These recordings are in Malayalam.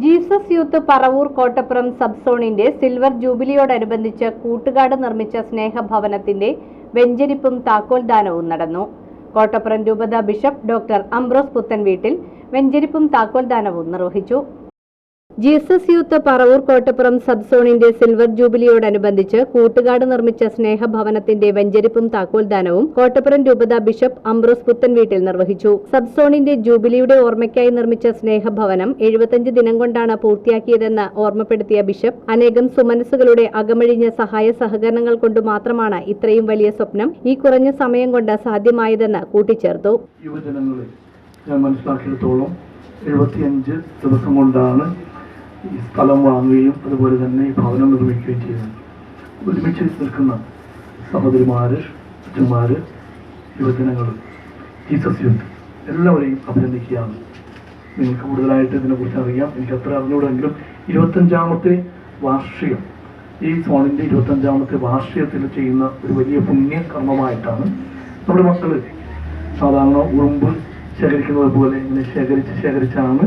ജീസസ് യൂത്ത് പറവൂർ കോട്ടപ്പുറം സബ്സോണിന്റെ സിൽവർ ജൂബിലിയോടനുബന്ധിച്ച് കൂട്ടുകാട് നിർമ്മിച്ച സ്നേഹഭവനത്തിന്റെ വെഞ്ചരിപ്പും താക്കോൽദാനവും നടന്നു. കോട്ടപ്പുറം രൂപത ബിഷപ്പ് ഡോക്ടർ അംബ്രോസ് പുത്തൻവീട്ടിൽ വെഞ്ചരിപ്പും താക്കോൽദാനവും നിർവഹിച്ചു. Jesus youth Paravur Kottappuram sub സോണിന്റെ സിൽവർ ജൂബിലിയോടനുബന്ധിച്ച് കൂട്ടുകാട് നിർമ്മിച്ച സ്നേഹഭവനത്തിന്റെ വെഞ്ചരിപ്പും താക്കോൽദാനവും കോട്ടപ്പുറം രൂപത ബിഷപ്പ് അംബ്രോസ് പുത്തൻ വീട്ടിൽ നിർവഹിച്ചു. സബ് സോണിന്റെ ജൂബിലിയുടെ ഓർമ്മയ്ക്കായി നിർമ്മിച്ച സ്നേഹഭവനം എഴുപത്തഞ്ച് ദിനം കൊണ്ടാണ് പൂർത്തിയാക്കിയതെന്ന് ഓർമ്മപ്പെടുത്തിയ ബിഷപ്പ് അനേകം സുമനസ്സുകളുടെ അകമഴിഞ്ഞ സഹായ സഹകരണങ്ങൾ കൊണ്ട് മാത്രമാണ് ഇത്രയും വലിയ സ്വപ്നം ഈ കുറഞ്ഞ സമയം കൊണ്ട് സാധ്യമായതെന്ന് കൂട്ടിച്ചേർത്തു. ഞാൻ മനസ്സിലാക്കിയിടത്തോളം എഴുപത്തിയഞ്ച് ദിവസം കൊണ്ടാണ് ഈ സ്ഥലം വാങ്ങുകയും അതുപോലെ തന്നെ ഈ ഭവനം നിർമ്മിക്കുകയും ചെയ്തു. ഒരുമിച്ച് നിൽക്കുന്ന സഹോദരിമാര് അച്ഛന്മാര് യുവജനങ്ങൾ ജീസസ് യൂത്ത് എല്ലാവരെയും അഭിനന്ദിക്കുകയാണ്. നിങ്ങൾക്ക് കൂടുതലായിട്ട് ഇതിനെക്കുറിച്ച് അറിയാം. എനിക്ക് അത്ര അറിഞ്ഞുകൂടെങ്കിലും ഇരുപത്തഞ്ചാമത്തെ വാർഷികം ഈ സോണിന്റെ ഇരുപത്തഞ്ചാമത്തെ വാർഷികത്തിൽ ചെയ്യുന്ന ഒരു വലിയ പുണ്യ കർമ്മമായിട്ടാണ് നമ്മുടെ മക്കൾ സാധാരണ ഉറുമ്പ് ശേഖരിക്കുന്നത് പോലെ ഇങ്ങനെ ശേഖരിച്ച് ശേഖരിച്ചാണ്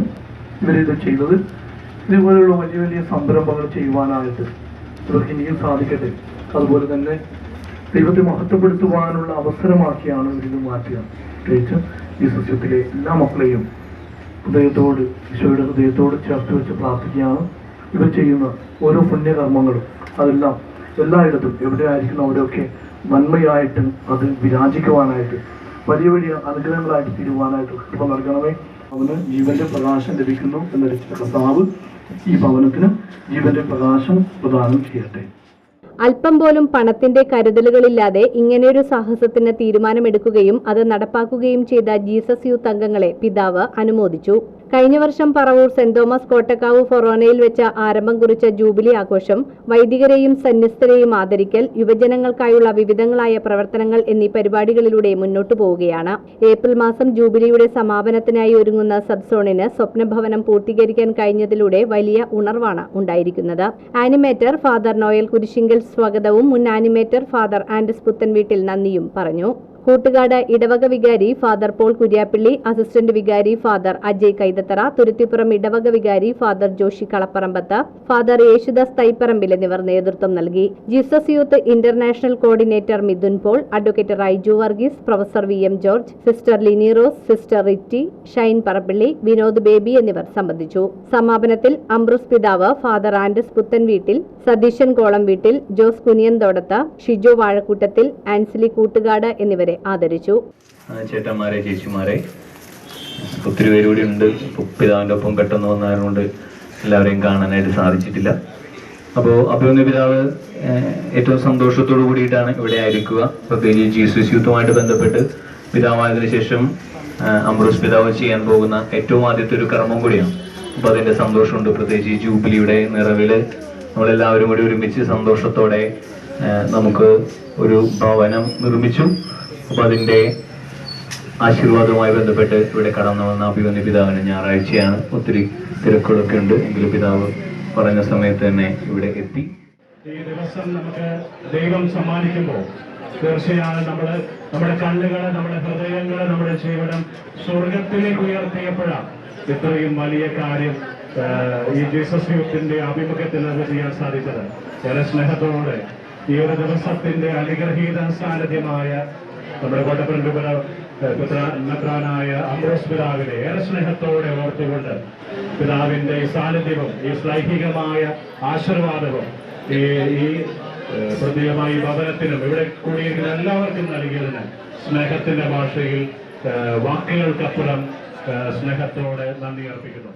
ഇവരിത് ചെയ്തത്. ഇതുപോലെയുള്ള വലിയ വലിയ സംരംഭങ്ങൾ ചെയ്യുവാനായിട്ട് ഇവർക്ക് ഇനിയും സാധിക്കട്ടെ. അതുപോലെ തന്നെ ദൈവത്തെ മഹത്വപ്പെടുത്തുവാനുള്ള അവസരമാക്കിയാണ് ഇതിന് മാറ്റുക. പ്രത്യേകിച്ച് ഈ സസ്യത്തിലെ എല്ലാ മക്കളെയും ഹൃദയത്തോട് ഈശോയുടെ ഹൃദയത്തോട് ചേർത്ത് വെച്ച് പ്രാർത്ഥിക്കുകയാണ്. ഇവർ ചെയ്യുന്ന ഓരോ പുണ്യകർമ്മങ്ങളും അതെല്ലാം എല്ലായിടത്തും എവിടെ ആയിരിക്കുന്ന അവിടെയൊക്കെ നന്മയായിട്ട് അത് വിരാജിക്കുവാനായിട്ട് വലിയ വലിയ അനുഗ്രഹങ്ങളായിട്ട് തീരുവാനായിട്ട് കൃപ നൽകണമേ. അവന് ജീവന്റെ പ്രകാശം ലഭിക്കുന്നു എന്ന രചിത കർത്താവ് ഈ ഭവനത്തിന് ജീവന്റെ പ്രകാശം പ്രദാനം ചെയ്യട്ടെ. അല്പം പോലും പണത്തിന്റെ കരുതലുകളില്ലാതെ ഇങ്ങനെയൊരു സാഹസത്തിന് തീരുമാനമെടുക്കുകയും അത് നടപ്പാക്കുകയും ചെയ്ത ജീസസ് യൂത്ത് അംഗങ്ങളെ പിതാവ് അനുമോദിച്ചു. കഴിഞ്ഞ വർഷം പറവൂർ സെന്റ് തോമസ് കോട്ടക്കാവ് ഫൊറോനയിൽ വെച്ച ആരംഭം കുറിച്ച ജൂബിലി ആഘോഷം വൈദികരെയും സന്യസ്തരെയും ആദരിക്കൽ യുവജനങ്ങൾക്കായുള്ള വിവിധങ്ങളായ പ്രവർത്തനങ്ങൾ എന്നീ പരിപാടികളിലൂടെ മുന്നോട്ടു പോവുകയാണ്. ഏപ്രിൽ മാസം ജൂബിലിയുടെ സമാപനത്തിനായി ഒരുങ്ങുന്ന സബ് സോണിന് സ്വപ്നഭവനം പൂർത്തീകരിക്കാൻ കഴിഞ്ഞതിലൂടെ വലിയ ഉണർവാണ് ഉണ്ടായിരിക്കുന്നത്. ആനിമേറ്റർ ഫാദർ നോയൽ കുരിശിങ്കൽ സ്വാഗതവും മുൻ ആനിമേറ്റർ ഫാദർ ആൻഡസ് പുത്തൻവീട്ടിൽ നന്ദിയും പറഞ്ഞു. കൂട്ടുകാട് ഇടവക വികാരി ഫാദർ പോൾ കുര്യാപ്പിള്ളി അസിസ്റ്റന്റ് വികാരി ഫാദർ അജയ് കൈതത്തറ തുരുത്തിപ്പുറം ഇടവക വികാരി ഫാദർ ജോഷി കളപ്പറമ്പത്ത് ഫാദർ യേശുദാസ് തൈപ്പറമ്പിൽ എന്നിവർ നേതൃത്വം നൽകി. Jesus youth international coordinator Midhun Paul advocate Raiju Varghese professor V M George sister Lini Rose sister Riti Shine Parappilly Vinod Baby എന്നിവർ സംബന്ധിച്ചു. സമാപനത്തിൽ അംബ്രൂസ് പിതാവ് ഫാദർ ആൻഡസ് പുത്തൻ വീട്ടിൽ സതീശൻ കോളം വീട്ടിൽ ജോസ് കുനിയന്തോടത്ത് ഷിജു വാഴക്കൂട്ടത്തിൽ ആൻസിലി കൂട്ടുകാട് എന്നിവരെ ആദരിച്ചു. ചേട്ടന്മാരെ ചേച്ചിമാരെ ഒത്തിരി പേര് കൂടി ഉണ്ട് പിതാവിന്റെ ഒപ്പം പെട്ടെന്ന് വന്നതുകൊണ്ട് എല്ലാവരെയും കാണാനായിട്ട് സാധിച്ചിട്ടില്ല. അപ്പോൾ അഭിമന്യ പിതാവ് ഏറ്റവും സന്തോഷത്തോടു കൂടിയിട്ടാണ് ഇവിടെ ആയിരിക്കുക. പ്രത്യേകിച്ച് ജീസസ് യൂത്തുമായിട്ട് ബന്ധപ്പെട്ട് പിതാവായതിനു ശേഷം അമ്രൂസ് പിതാവ് ചെയ്യാൻ പോകുന്ന ഏറ്റവും ആദ്യത്തെ ഒരു കർമ്മം കൂടിയാണ്. അപ്പോൾ അതിന്റെ സന്തോഷമുണ്ട്. പ്രത്യേകിച്ച് ഈ ജൂബിലിയുടെ നിറവിൽ നമ്മളെല്ലാവരും കൂടി ഒരുമിച്ച് സന്തോഷത്തോടെ നമുക്ക് ഒരു ഭവനം നിർമ്മിച്ചു. അപ്പോൾ അതിന്റെ ആശീർവാദവുമായി ബന്ധപ്പെട്ട് ഇവിടെ കടന്നു വന്ന അഭിമന്യ പിതാവിന് ഞായറാഴ്ചയാണ് ഒത്തിരി തിരക്കുകളൊക്കെ ഉണ്ട്. എങ്കിലും പിതാവ് പറഞ്ഞ സമയത്ത് തന്നെ ഇവിടെ എത്തി. ഈ ദിവസം നമുക്ക് ദൈവം സമ്മാനിക്കുമ്പോൾ തീർച്ചയായും നമ്മൾ നമ്മുടെ കണ്ണുകൾ നമ്മുടെ ഹൃദയങ്ങൾ നമ്മുടെ ജീവിതം സ്വർഗത്തിലേക്ക് ഉയർത്തിയപ്പോഴാണ് ഇത്രയും വലിയ കാര്യം ഈ ജീസസ് യൂത്തിന്റെ ആഭിമുഖ്യത്തിൽ നമുക്ക് ചെയ്യാൻ സാധിച്ചത്. ഏറെ സ്നേഹത്തോടെ ഈ ഒരു ദിവസത്തിന്റെ അനുഗ്രഹീത സാന്നിധ്യമായ നമ്മുടെ കോട്ടപ്പുറം രൂപത പുത്രാനായ അംബ്രോസ് പിതാവിനെ ഏറെ സ്നേഹത്തോടെ ഓർത്തുകൊണ്ട് പിതാവിന്റെ ഈ സാന്നിധ്യവും ഈ ശ്ലൈഹികമായ ആശീർവാദവും ഈ പ്രത്യേകമായി ഭവനത്തിനും ഇവിടെ കൂടിയിരിക്കുന്ന എല്ലാവർക്കും നൽകിയതിന് സ്നേഹത്തിന്റെ ഭാഷയിൽ വാക്കുകൾക്കപ്പുറം സ്നേഹത്തോടെ നന്ദി അർപ്പിക്കുന്നു.